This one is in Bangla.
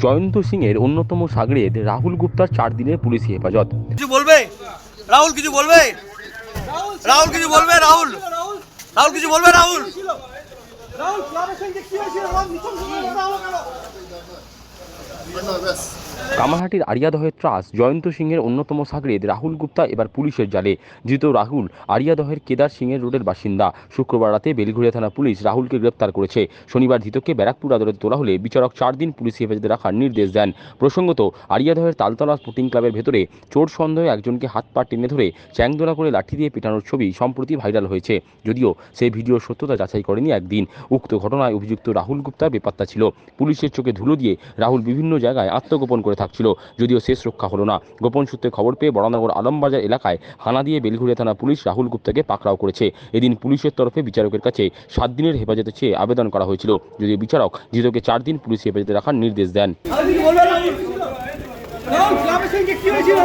জয়ন্ত সিং এর অন্যতম সাগরেদ রাহুল গুপ্তার চার দিনের পুলিশ হেফাজত কিছু বলবে রাহুল কিছু বলবে রাহুল কিছু বলবে রাহুল রাহুল কিছু বলবে রাহুল রাহুল ক্লাবের সঙ্গে কি হয়েছিল রাহুল মিথুন সঙ্গে কথা হলো কেন কামারহাটির আরিয়াদহের ত্রাস জয়ন্ত সিংয়ের অন্যতম সাগরেদ রাহুল গুপ্তা এবার পুলিশের জালে। ধৃত রাহুল আরিয়াদহের কেদার সিংয়ের রোডের বাসিন্দা। শুক্রবার রাতে বেলঘুরিয়া থানা পুলিশ রাহুলকে গ্রেপ্তার করেছে। শনিবার ধৃতকে ব্যারাকপুর আদালতে তোলা হলে বিচারক চার দিন পুলিশ হেফাজতে রাখার নির্দেশ দেন। প্রসঙ্গত, আরিয়াদহের তালতলা স্পোর্টিং ক্লাবের ভেতরে চোর সন্দেহে একজনকে হাত পা টেনে ধরে চ্যাংদোলা করে লাঠি দিয়ে পেটানোর ছবি সম্প্রতি ভাইরাল হয়েছে। যদিও সেই ভিডিওর সত্যতা যাচাই করেনি একদিন। উক্ত ঘটনায় অভিযুক্ত রাহুল গুপ্তা বেপাত্তা ছিল। পুলিশের চোখে ধুলো দিয়ে রাহুল বিভিন্ন জায়গায় আত্মগোপন করে থাকছিল, যদিও শেষ রক্ষা হলো না। গোপন সূত্রে খবর পেয়ে বড়নগর আলমবাজার এলাকায় হানা দিয়ে বেলঘুরিয়া থানা পুলিশ রাহুল গুপ্তাকে পাকড়াও করেছে। এদিন পুলিশের তরফে বিচারকের কাছে সাত দিনের হেফাজতে চেয়ে আবেদন করা হয়েছিল, যদিও বিচারক ধৃতকে চার দিন পুলিশ হেফাজতে রাখার নির্দেশ দেন। কি হয়েছিল?